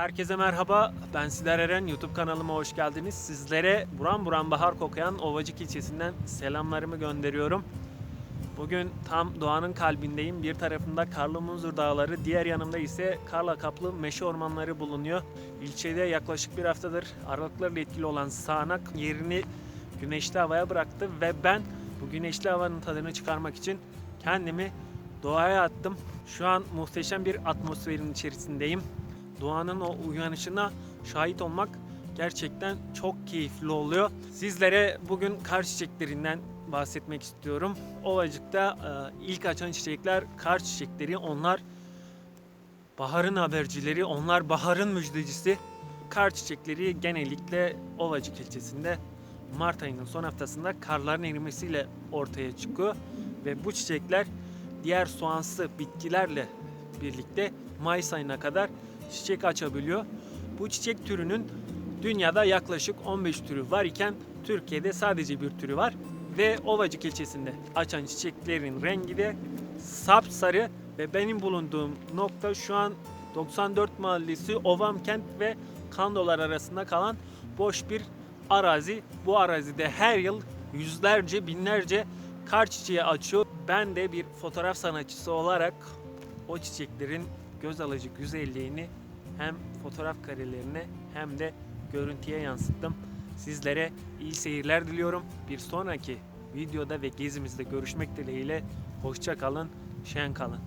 Herkese merhaba. Ben Sider Eren. YouTube kanalıma hoş geldiniz. Sizlere buram buram bahar koklayan Ovacık ilçesinden selamlarımı gönderiyorum. Bugün tam doğanın kalbindeyim. Bir tarafımda Karlı Dağları, diğer yanımda ise karla kaplı meşe ormanları bulunuyor. İlçede yaklaşık bir haftadır aralıklarla etkili olan sağanak yerini güneşli havaya bıraktı ve ben bu güneşli havanın tadını çıkarmak için kendimi doğaya attım. Şu an muhteşem bir atmosferin içerisindeyim. Doğanın o uyanışına şahit olmak gerçekten çok keyifli oluyor. Sizlere bugün kar çiçeklerinden bahsetmek istiyorum. Ovacık'ta e, ilk açan çiçekler kar çiçekleri. Onlar baharın habercileri, onlar baharın müjdecisi. Kar çiçekleri genellikle Ovacık ilçesinde Mart ayının son haftasında karların erimesiyle ortaya çıkıyor. Ve bu çiçekler diğer soğansı bitkilerle birlikte Mayıs ayına kadar çiçek açabiliyor. Bu çiçek türünün dünyada yaklaşık 15 türü var iken Türkiye'de sadece bir türü var ve Ovacık ilçesinde açan çiçeklerin rengi de sapsarı ve benim bulunduğum nokta şu an 94 mahallesi Ovamkent ve Kandolar arasında kalan boş bir arazi. Bu arazide her yıl yüzlerce binlerce kar çiçeği açıyor. Ben de bir fotoğraf sanatçısı olarak o çiçeklerin göz alıcı güzelliğini hem fotoğraf karelerine hem de görüntüye yansıttım. Sizlere iyi seyirler diliyorum. Bir sonraki videoda ve gezimizde görüşmek dileğiyle. Hoşça kalın, şen kalın.